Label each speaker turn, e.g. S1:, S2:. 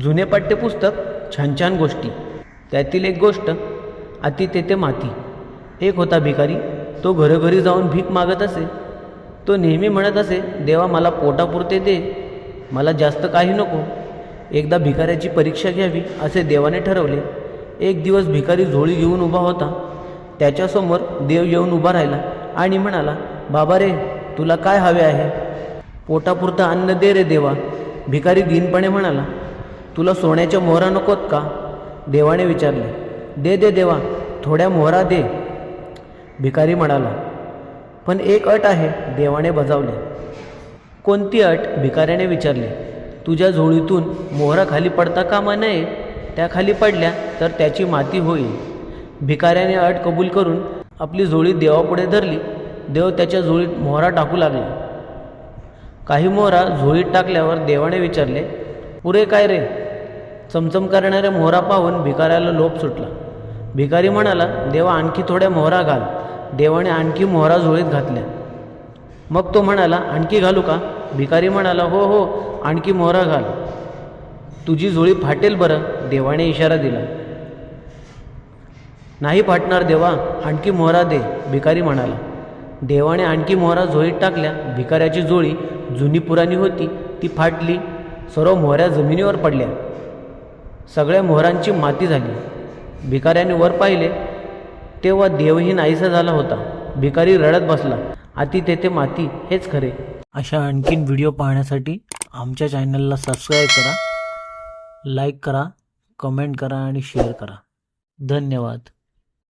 S1: जुने पाठ्यपुस्तक छान छान गोष्टी. त्यातील एक गोष्ट अति तेथे माती. एक होता भिकारी तो घरोघरी जाऊन भीक मागत असे. तो नेहमी म्हणत असे देवा मला पोटापुरते दे. मला जास्त काही नको. एकदा भिकाऱ्याची परीक्षा घ्यावी असे देवाने ठरवले. एक दिवस भिकारी झोळी घेऊन उभा होता. त्याच्यासमोर देव येऊन उभा राहिला आणि म्हणाला बाबा रे तुला काय हवे आहे? पोटापुरतं अन्न दे रे देवा भिकारी दीनपणे म्हणाला. तुला सोन्याच्या मोहरा नकोत का? देवाने विचारले. दे दे देवा थोड्या मोहरा दे. भिकारी म्हणाला पण एक अट आहे देवाने बजावले. कोणती अट? भिकाऱ्याने विचारले. तुझ्या झोळीतून मोहरा खाली पडता कामा नये. त्या खाली पडल्या तर त्याची माती होईल. भिकाऱ्याने अट कबूल करून आपली झोळी देवापुढे धरली. देव त्याच्या झोळीत मोहरा टाकू लागला. काही मोहरा झोळीत टाकल्यावर देवाने विचारले पुरे काय रे? चमचम करणाऱ्या मोहरा पाहून भिकाऱ्याला लोप सुटला. भिकारी म्हणाला देवा आणखी थोड्या मोहरा घाल. देवाने आणखी मोहरा झोळीत घातल्या. मग तो म्हणाला आणखी घालू का? भिकारी म्हणाला हो हो आणखी मोहरा घाल. तुझी झोळी फाटेल बरं. देवाने इशारा दिला. नाही फाटणार देवा आणखी मोहरा दे. भिकारी म्हणाला. देवाने आणखी मोहरा झोळीत टाकल्या. भिकाऱ्याची जोळी जुनी पुराणी होती. ती फाटली. सर्व मोहऱ्या जमिनीवर पडल्या. सगळ्या मोहरांची माती झाली. भिकाऱ्याने वर पाहिले तेव्हा देवही नाहीसा झाला होता. भिकारी रडत बसला अति तेथे माती हेच खरे. अशा आणखीन व्हिडिओ पाहण्यासाठी आमच्या चॅनलला सबस्क्राईब करा लाईक करा कमेंट करा आणि शेअर करा. धन्यवाद.